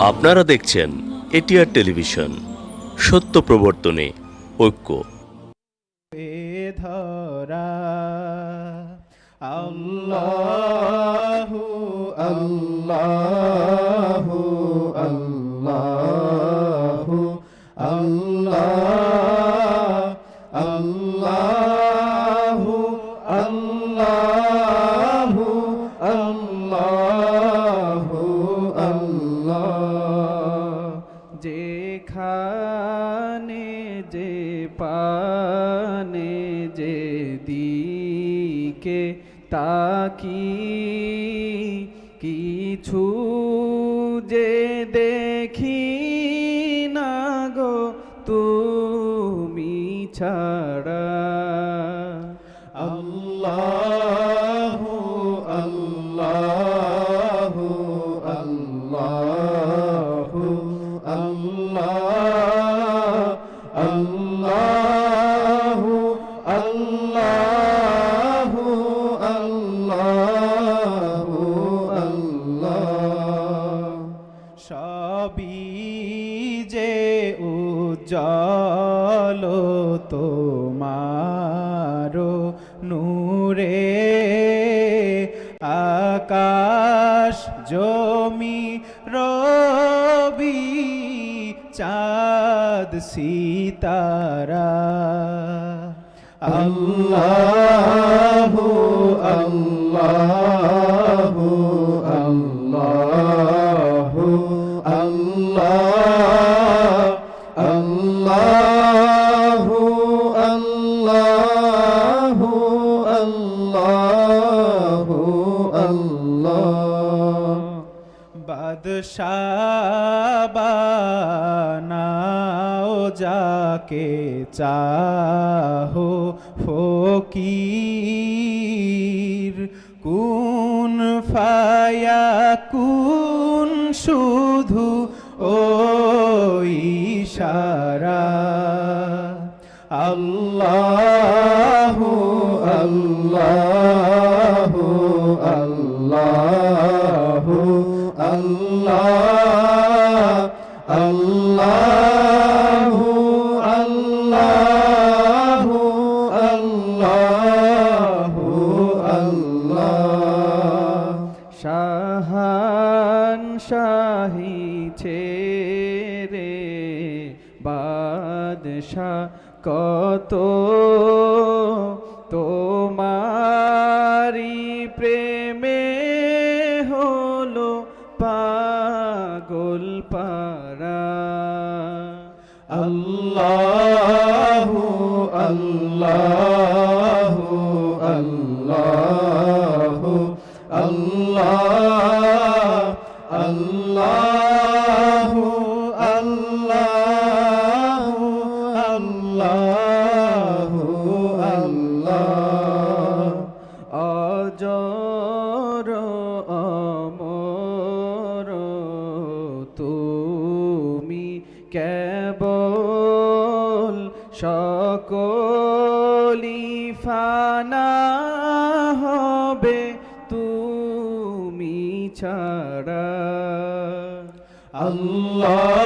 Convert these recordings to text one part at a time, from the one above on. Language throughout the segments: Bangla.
আপনারা দেখছেন এটিআর টেলিভিশন সত্য প্রবর্তনে ঐক্য। ধরা আল্লাহ আল্লাহু। যেখানে যে পানে যে দিকে তাকি কিছু সিতারা। আল্লাহ আল্লাহু। যাকে চাহো ফকির। কুন ফায়া কুন শুধু ও ইশারা। আল্লাহু আল্লাহু আল্লাহু আল্লাহ। বাদশাহ কত তোমারি প্রেমে হলো পাগল পারা আল্লাহ আল্লাহু আল্লাহু আল্লাহ আল্লাহু আল্লাহ অজর অমর তুমি কেবল সকলি ফানা হবে তুমি ছাড়া। আল্লাহু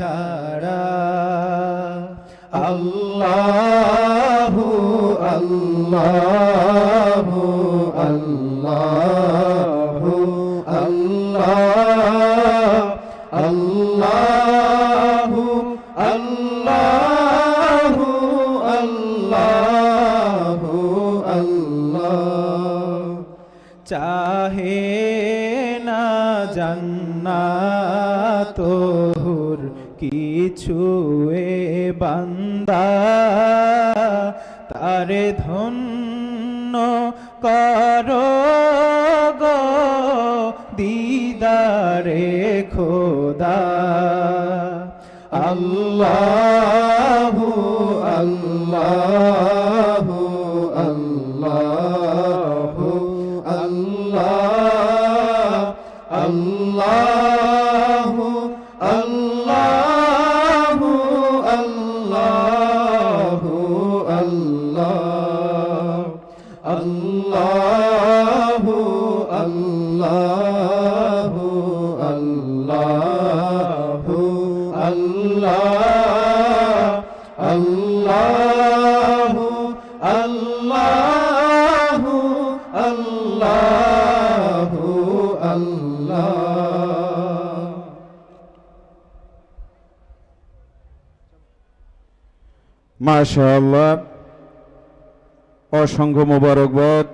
ছাড়া আল্লাহু আল্লাহু আল্লাহু বান্দা তারে ধন্য কর দিদারে খোদা। আল্লাহু আল্লাহ অসংখ্য মোবারকবাদ।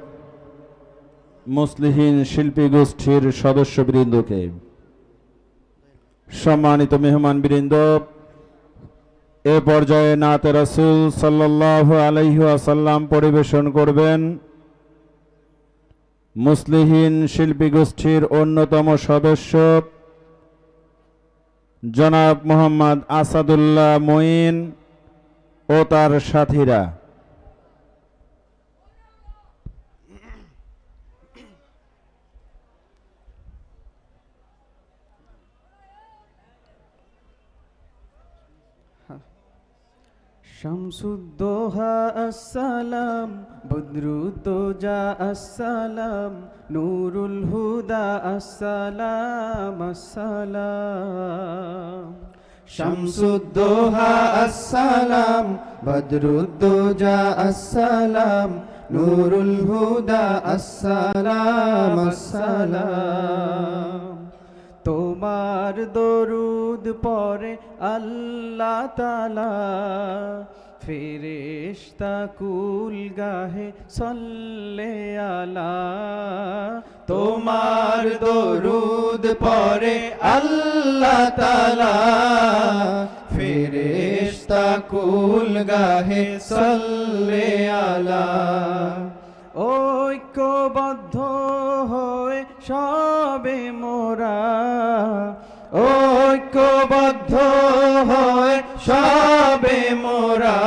মুসলিহীন শিল্পী গোষ্ঠীর সদস্যবৃন্দকে। সম্মানিত মেহমান বৃন্দ এ পর্যায়ে নাতে রাসূল সাল্লাল্লাহু আলাইহি ওয়াসাল্লাম পরিবেশন করবেন মুসলিহীন শিল্পী গোষ্ঠীর অন্যতম সদস্য জনাব মোহাম্মদ আসাদুল্লাহ মঈন ও তার সাথীরা। শামসুদ্দোহা আসসালাম, বদরুদ্দোজা আসসালাম, নুরুল হুদা আসসালাম আসসালাম। শামসুদ্দোহা আসসালাম, বদরুদ্দোজা আসসালাম, নুরুল হুদা আসসালাম আসসালাম। তোমার দরুদ পরে আল্লাহ তালা ফেরেশতা কুল গাহে সল্লে আলা। তোমার দরুদ পরে আল্লাহ তালা ফেরেশতা কুল গাহে সল্লে আলা। ঐক্যবদ্ধ সবে মোরা ঐক্যবদ্ধ হয়ে সবে মোরা।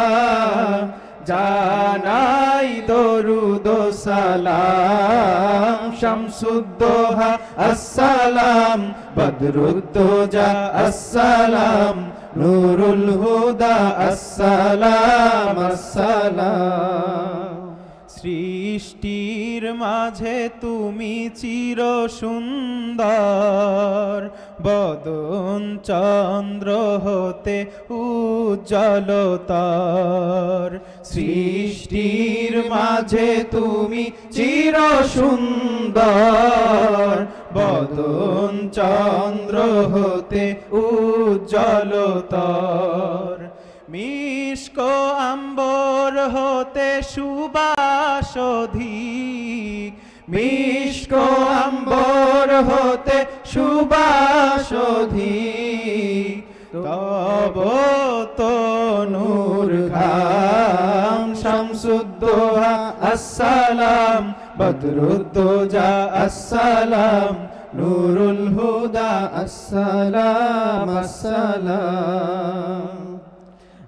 জানাই দরুদ সালাম, শামসুদ্দোহা আসসালাম, বদরুদ্দোজা আসসালাম, নুরুল হুদা আসসালাম আসসালাম। সৃষ্টির মাঝে তুমি চির সুন্দর বদন চন্দ্র হতে উজ্জ্বলতর। সৃষ্টির মাঝে তুমি চির সুন্দর বদন চন্দ্র হতে উজ্জ্বলতর। মিষ্ক আম্বর হতে সুবাসধিক। মিষ্ক আম্বর হতে সুবাসধিক। তব তনুর ঘাম শামসুদ্দোহা আসসালাম, বদরুদ্দোজা আসসালাম, নুরুল হুদা আসসালাম আসসালাম।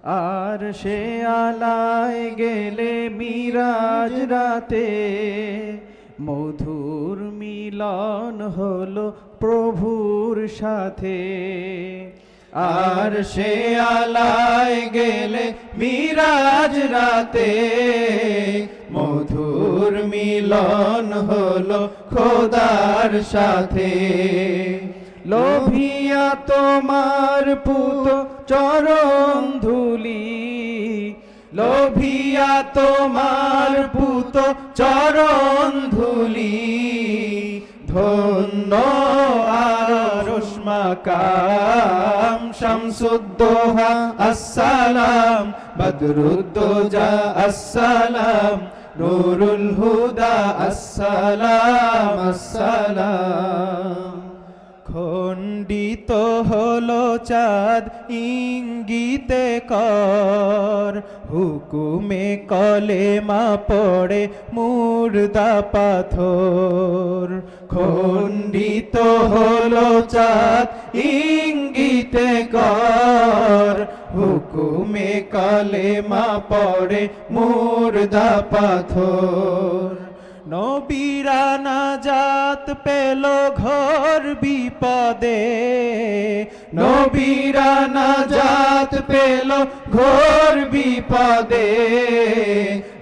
আর সে আলায় গেলে মিরাজ রাতে। মধুর মিলন হলো প্রভুর সাথে। আর সে আলায় গেলে মিরাজ রাতে। মধুর মিলন হলো খোদার সাথে। লোভিয়া তোমার পুত চরণ ধুলি। লোভিয়া তোমার পুত চরণ ধুলি। ধন্য আরশমাকাম শামসুদ্দোহা, আসসালাম। বদরুদ্দোজা, আসসালাম। নুরুল হুদা, আসসালাম আসসালাম। হলো চাঁদ, ইঙ্গিতে কর। হুকুমে কলেমা পড়ে মুর্দা পাথর। খণ্ডিত হলো চাঁদ, ইঙ্গিতে কর। হুকুমে কলেমা পড়ে মুর্দা পাথর। নবীরা নাজাত পেল ঘর বিপদে। নবীরা নাজাত পেল ঘোর বিপদে।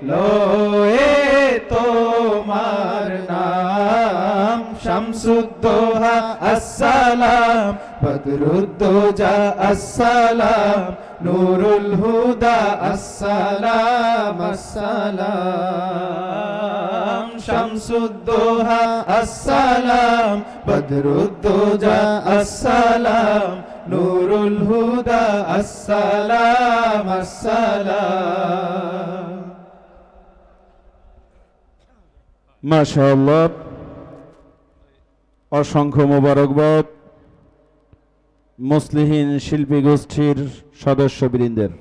লয়ে তোমার নাম শামসুদ্দোহা, আসসালাম। বদরুদ্দোজা, আসসালাম। নুরুল হুদা, আসসালাম আসসালাম। শামসুদ্দোহা, আসসালাম। বদরুদ্দোজা, আসসালাম। নুরুল হুদা, আসসালাম আসসালাম। মাশাআল্লাহ। অসংখ্য মোবারকবাদ। মুসলিহীন শিল্পী গোষ্ঠীর সদস্যবৃন্দের।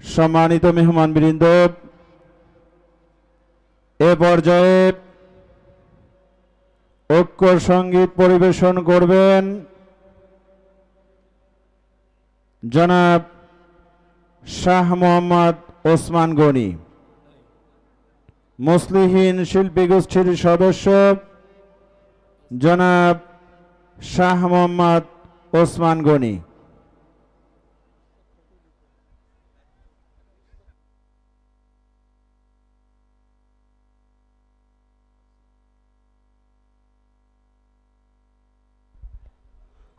সম্মানিত মেহমান বৃন্দ এ পর্যায়ে ঐক্য সংগীত পরিবেশন করবেন জনাব শাহ মোহাম্মদ ওসমান গনি। মুসলিহীন শিল্পী গোষ্ঠীর সদস্য জনাব শাহ মোহাম্মদ ওসমান গনি।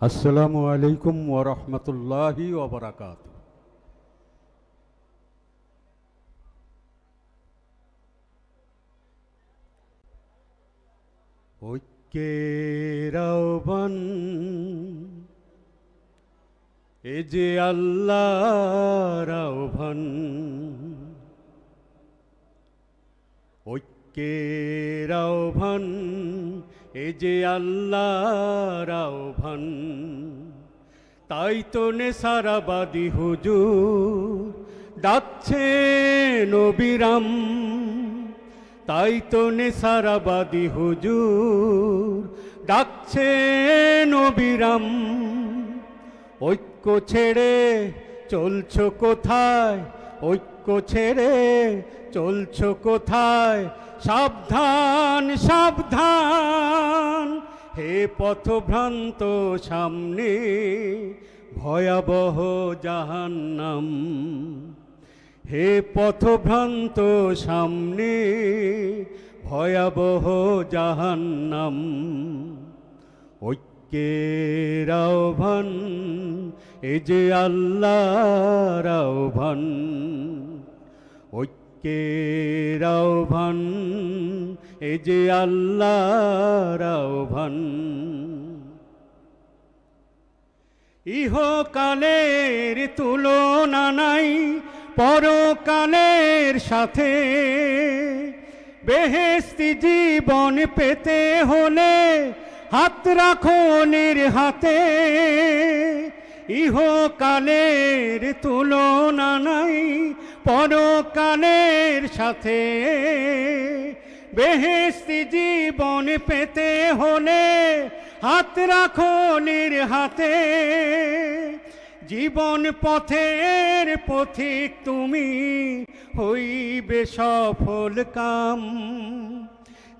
আসসালামু আলাইকুম ওরহমতুল্লাহি ওবরাকাত ঐক্যের আহ্বান এ যে আল্লাহর আহ্বান ঐক্যের আহ্বান এ যে আল্লাহর আহ্বান তাই তো নেসারাবাদী হুজুর, ডাকছে নবিরাম। তাই তো নেসারাবাদী হুজুর ডাকছে নবিরাম ঐক্য ছেড়ে চলছ কোথায়? ঐক্য ছেড়ে চলছ কোথায়? সাবধান সাবধান। হে পথভ্রান্ত সামনে, ভয়াবহ জাহান্নাম। হে পথভ্রান্ত সামনে, ভয়াবহ জাহান্নাম। ঐক্যের আহ্বান, এ যে আল্লাহর আহ্বান। ঐক্যের আহ্বান, এ যে আল্লাহর আহ্বান। ইহকালের তুলনা নাই পরকালের সাথে বেহেস্তি জীবন পেতে হলে হাত রাখো হাতে। ইহকালের তুলনা নাই, পরকালের সাথে বেহেস্তি জীবন পেতে হলে হাত রাখো হাতে। জীবন পথের পথিক তুমি হইবে সফল কাম।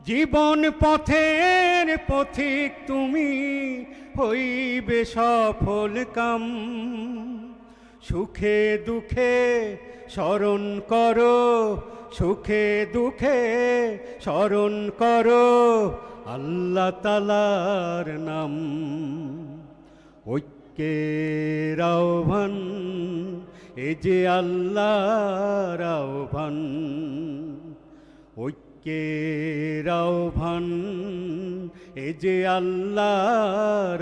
জীবন পথের পথিক তুমি হইবে সফল কাম। সুখে দুঃখে স্মরণ করো, সুখে দুঃখে স্মরণ করো আল্লাহ তালার নাম। ঐক্যের আহ্বান এ যে আল্লাহ আহ্বান ঐক্যের আহ্বান এ যে আল্লাহ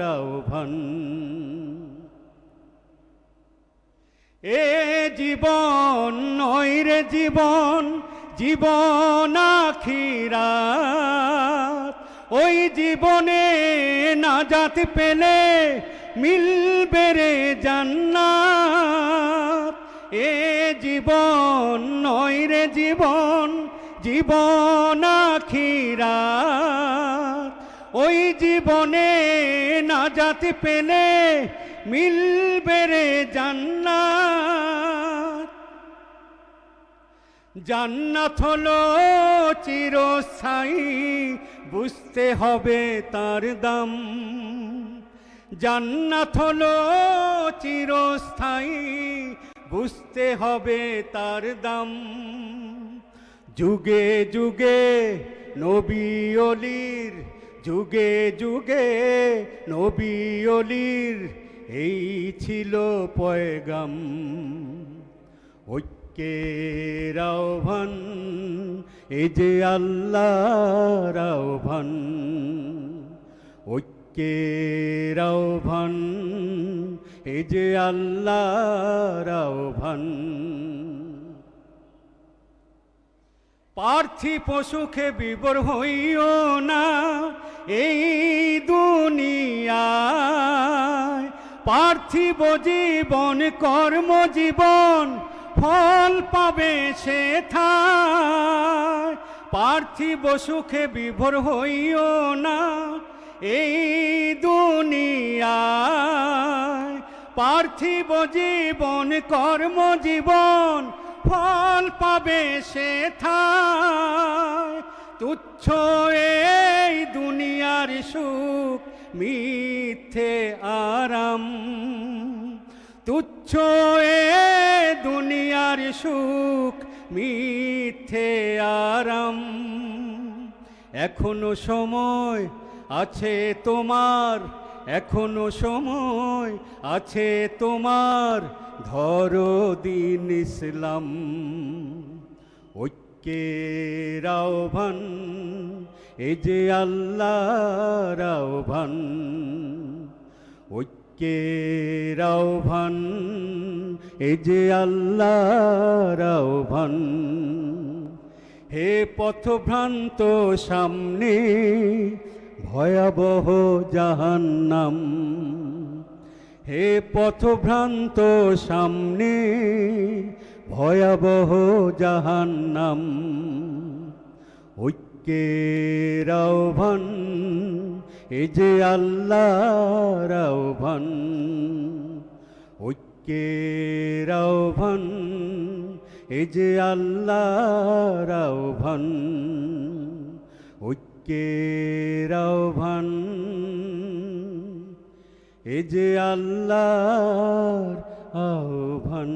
এ জীবন নয় রে জীবন জীবন আখিরাত। ওই জীবনে নাজাত পেলে মিলবে রে জান্নাত। এ জীবন নয় রে জীবন জীবন আখিরাত। ওই জীবনে না নাজাত পেলে মিলবে রে জান্নাত। জান্নাত হলো চিরস্থায়ী, বুঝতে হবে তার দাম। জান্নাত হলো চিরস্থায়ী, বুঝতে হবে তার দাম। যুগে যুগে নবী অলির, যুগে যুগে নবী অলির, এই ছিল পয়গাম। ঐক্যের আহ্বান, এই যে আল্লাহর আহ্বান। ঐক্যের আহ্বান এই যে আল্লাহর আহ্বান পার্থি পশুকে বিবর হইও না এই দুনিয়ায়। পার্থিব জীবন কর্মজীবন, ফল পাবে সে থায়। পার্থিব সুখে বিভোর হইও না এই দুনিয়ায় পার্থিব জীবন কর্মজীবন ফল পাবে সে থায়। তুচ্ছ এই দুনিয়ার সুখ, মিথ্যে আরাম। তুচ্ছ এ দুনিয়ার সুখ, মিথ্যে আরাম। এখনও সময় আছে তোমার, এখনও সময় আছে তোমার ধরো দিন ইসলাম। ঐক্যের আহ্বান এই যে আল্লাহর আহ্বান। ঐক্যের আহ্বান এই যে আল্লাহর হে পথভ্রান্ত সামনে ভয়াবহ জাহান্নাম। হে পথভ্রান্ত সামনে, ভয়াবহ জাহান্নাম। ঐক্যের আহ্বান, এ যে আল্লাহর আহ্বান। ঐক্যের আহ্বান, এ যে আল্লাহর আহ্বান। ঐক্যের আহ্বান এ যে আল্লাহর আহ্বান।